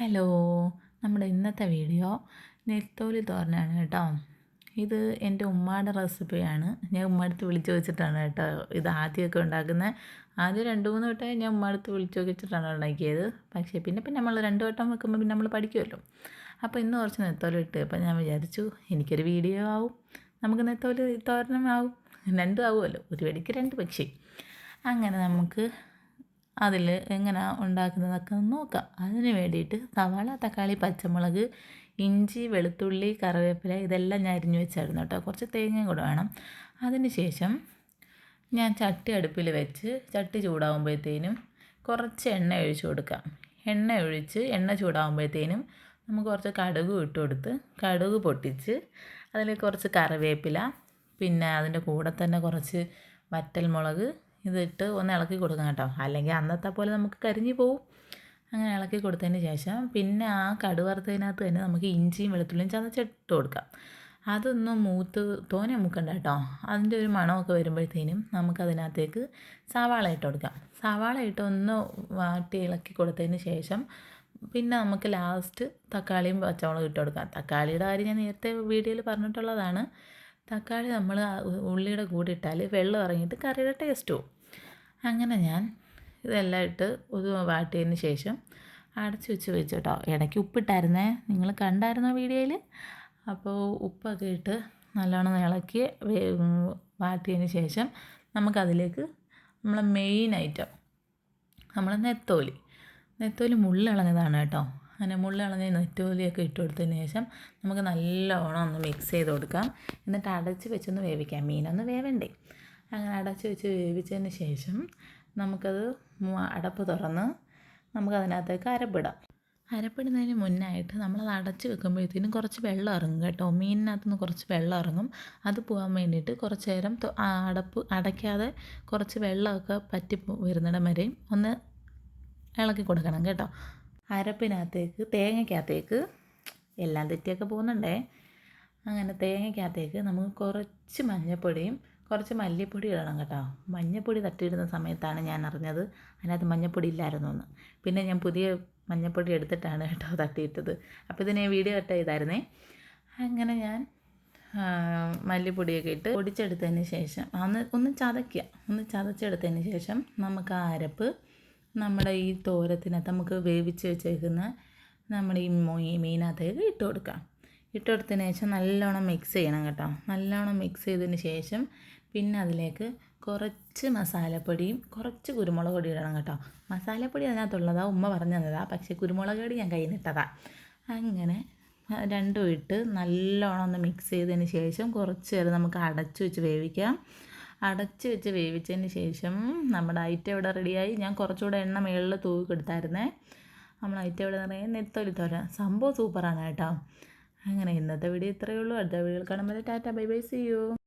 Hello നമ്മുടെ ഇന്നത്തെ video നെത്തോലി തോരനാണ് കേട്ടോ. ഇത് എന്റെ ഉമ്മയുടെ റെസിപ്പിയാണ്. ഞാൻ ഉമ്മടുത്ത് വിളിച്ച് വെച്ചിട്ടാണ് കേട്ടോ ഇത് ആദ്യമൊക്കെ ഉണ്ടാക്കുന്നത്. ആദ്യം രണ്ട് മൂന്ന് വട്ടം ഞാൻ ഉമ്മടുത്ത് വിളിച്ച് വെച്ചിട്ടാണ് ഉണ്ടാക്കിയത്. പക്ഷേ പിന്നെ പിന്നെ നമ്മൾ രണ്ട് വട്ടം വെക്കുമ്പോൾ പിന്നെ നമ്മൾ പഠിക്കുമല്ലോ. അപ്പോൾ ഇന്ന് കുറച്ച് നെത്തോലി ഇട്ട് അപ്പോൾ ഞാൻ വിചാരിച്ചു എനിക്കൊരു വീഡിയോ ആവും. നമുക്ക് നെത്തോലി തോരനും ആവും. രണ്ടും ആവുമല്ലോ. ഒരു വെടിക്ക് രണ്ട് പക്ഷി. അങ്ങനെ നമുക്ക് അതിൽ എങ്ങനെ ഉണ്ടാക്കുന്നതൊക്കെ നോക്കാം. അതിന് വേണ്ടിയിട്ട് സവാള തക്കാളി പച്ചമുളക് ഇഞ്ചി വെളുത്തുള്ളി കറിവേപ്പില ഇതെല്ലാം ഞാൻ അരിഞ്ഞു വെച്ചായിരുന്നു കേട്ടോ. കുറച്ച് തേങ്ങയും കൂടെ വേണം. അതിന് ശേഷം ഞാൻ ചട്ടി അടുപ്പിൽ വെച്ച് ചട്ടി ചൂടാകുമ്പോഴത്തേനും കുറച്ച് എണ്ണ ഒഴിച്ചു കൊടുക്കാം. എണ്ണ ഒഴിച്ച് എണ്ണ ചൂടാകുമ്പോഴത്തേനും നമുക്ക് കുറച്ച് കടുക് ഇട്ട് കൊടുത്ത് കടുക് പൊട്ടിച്ച് അതിൽ കുറച്ച് കറിവേപ്പില പിന്നെ അതിന്റെ കൂടെ തന്നെ കുറച്ച് വറ്റൽമുളക് ഇതിട്ട് ഒന്ന് ഇളക്കി കൊടുക്കണം കേട്ടോ. അല്ലെങ്കിൽ അന്നത്തെ പോലെ നമുക്ക് കരിഞ്ഞു പോവും. അങ്ങനെ ഇളക്കി കൊടുത്തതിന് ശേഷം പിന്നെ ആ കടുവറുത്തതിനകത്ത് തന്നെ നമുക്ക് ഇഞ്ചിയും വെളുത്തുള്ളിയും ചതച്ചിട്ട് കൊടുക്കാം. അതൊന്ന് മൂത്ത് തോനെ മുക്കണ്ട കേട്ടോ. അതിന്റെ ഒരു മണമൊക്കെ വരുമ്പോഴത്തേനും നമുക്കതിനകത്തേക്ക് സവാള ഇട്ട് കൊടുക്കാം. സവാള ഇട്ട് ഒന്ന് വാട്ടി ഇളക്കി കൊടുത്തതിന് ശേഷം പിന്നെ നമുക്ക് ലാസ്റ്റ് തക്കാളിയും പച്ചമുളകും ഇട്ട് കൊടുക്കാം. തക്കാളിയുടെ കാര്യം ഞാൻ നേരത്തെ വീഡിയോയിൽ പറഞ്ഞിട്ടുള്ളതാണ്. തക്കാളി നമ്മൾ ഉള്ളിയുടെ കൂടെ ഇട്ടാൽ വെള്ളം ഇറങ്ങിയിട്ട് കറിയുടെ ടേസ്റ്റ് പോവും അങ്ങനെ ഞാൻ ഇതെല്ലാം ഇട്ട് ഒരു വാട്ടിയതിന് ശേഷം അടച്ച് വെച്ച് വെച്ചു കേട്ടോ. ഇടയ്ക്ക് ഉപ്പിട്ടായിരുന്നേ. നിങ്ങൾ കണ്ടായിരുന്നോ വീഡിയോയിൽ അപ്പോൾ ഉപ്പൊക്കെ ഇട്ട് നല്ലോണം ഇളക്കി വാട്ടിയതിന് ശേഷം നമുക്കതിലേക്ക് നമ്മളെ മെയിൻ ഐറ്റം നമ്മളെ നെത്തോലി. നെത്തോലി മുള്ളിളഞ്ഞതാണ് കേട്ടോ. അങ്ങനെ മുള്ളിളഞ്ഞ നെറ്റോലിയൊക്കെ ഇട്ട് കൊടുത്തതിന് ശേഷം നമുക്ക് നല്ലോണം ഒന്ന് മിക്സ് ചെയ്ത് കൊടുക്കാം. എന്നിട്ട് അടച്ച് വെച്ചൊന്ന് വേവിക്കാം. മീനൊന്ന് വേവണ്ടേ. അങ്ങനെ അടച്ച് വെച്ച് വേവിച്ചതിന് ശേഷം നമുക്കത് അടപ്പ് തുറന്ന് നമുക്കതിനകത്തേക്ക് അരപ്പിടാം. അരപ്പിടുന്നതിന് മുന്നായിട്ട് നമ്മളത് അടച്ച് വെക്കുമ്പോഴത്തേനും കുറച്ച് വെള്ളം ഇറങ്ങും കേട്ടോ. മീനിനകത്തുനിന്ന് കുറച്ച് വെള്ളം ഇറങ്ങും. അത് പോകാൻ വേണ്ടിയിട്ട് കുറച്ച് നേരം അടപ്പ് അടയ്ക്കാതെ കുറച്ച് വെള്ളമൊക്കെ പറ്റി വരുന്നിടം വരെയും ഒന്ന് ഇളക്കി കൊടുക്കണം കേട്ടോ. അരപ്പിനകത്തേക്ക് തേങ്ങയ്ക്കകത്തേക്ക് എല്ലാം തെറ്റിയൊക്കെ പോകുന്നുണ്ടേ. അങ്ങനെ തേങ്ങയ്ക്കകത്തേക്ക് നമുക്ക് കുറച്ച് മഞ്ഞൾപ്പൊടിയും കുറച്ച് മല്ലിപ്പൊടി ഇടണം കേട്ടോ. മഞ്ഞൾപ്പൊടി തട്ടിയിടുന്ന സമയത്താണ് ഞാൻ അറിഞ്ഞത് അതിനകത്ത് മഞ്ഞൾപ്പൊടി ഇല്ലായിരുന്നു എന്ന്. പിന്നെ ഞാൻ പുതിയ മഞ്ഞൾപ്പൊടി എടുത്തിട്ടാണ് കേട്ടോ തട്ടിയിട്ടത്. അപ്പോൾ ഇതിനെ വീഡിയോ കട്ട് ചെയ്തായിരുന്നേ. അങ്ങനെ ഞാൻ മല്ലിപ്പൊടിയൊക്കെ ഇട്ട് പൊടിച്ചെടുത്തതിന് ശേഷം അന്ന് ഒന്ന് ചതയ്ക്കുക. ഒന്ന് ചതച്ചെടുത്തതിന് ശേഷം നമുക്ക് ആ അരപ്പ് നമ്മുടെ ഈ തോരത്തിനകത്ത് നമുക്ക് വേവിച്ച് വെച്ചേക്കുന്ന നമ്മുടെ ഈ മീനകത്തേക്ക് ഇട്ട് കൊടുക്കാം. ഇട്ട് കൊടുത്തതിന് ശേഷം നല്ലോണം മിക്സ് ചെയ്യണം കേട്ടോ. നല്ലോണം മിക്സ് ചെയ്തതിന് ശേഷം പിന്നെ അതിലേക്ക് കുറച്ച് മസാലപ്പൊടിയും കുറച്ച് കുരുമുളക് പൊടി ഇടണം കേട്ടോ. മസാലപ്പൊടി അതിനകത്തുള്ളതാ ഉമ്മ പറഞ്ഞു തന്നതാ. പക്ഷേ കുരുമുളക് പൊടി ഞാൻ കയ്യിൽ നിന്നിട്ടതാ അങ്ങനെ രണ്ടും ഇട്ട് നല്ലോണം ഒന്ന് മിക്സ് ചെയ്തതിന് ശേഷം കുറച്ച് നേരം നമുക്ക് അടച്ചു വെച്ച് വേവിക്കാം. അടച്ച് വെച്ച് വേവിച്ചതിന് ശേഷം നമ്മുടെ ഐറ്റം ഇവിടെ റെഡിയായി. ഞാൻ കുറച്ചുകൂടെ എണ്ണ മുകളിൽ തൂക്കി കൊടുത്തായിരുന്നേ. നമ്മൾ ഐറ്റം ഇവിടെ നിറയെ നെത്തൊലി തോര. സംഭവം സൂപ്പറാണ് കേട്ടോ. അങ്ങനെ ഇന്നത്തെ വീഡിയോ ഇത്രയേ ഉള്ളൂ. അടുത്ത വീഡിയോയിൽ കാണുമ്പോൾ tata. Bye bye. See you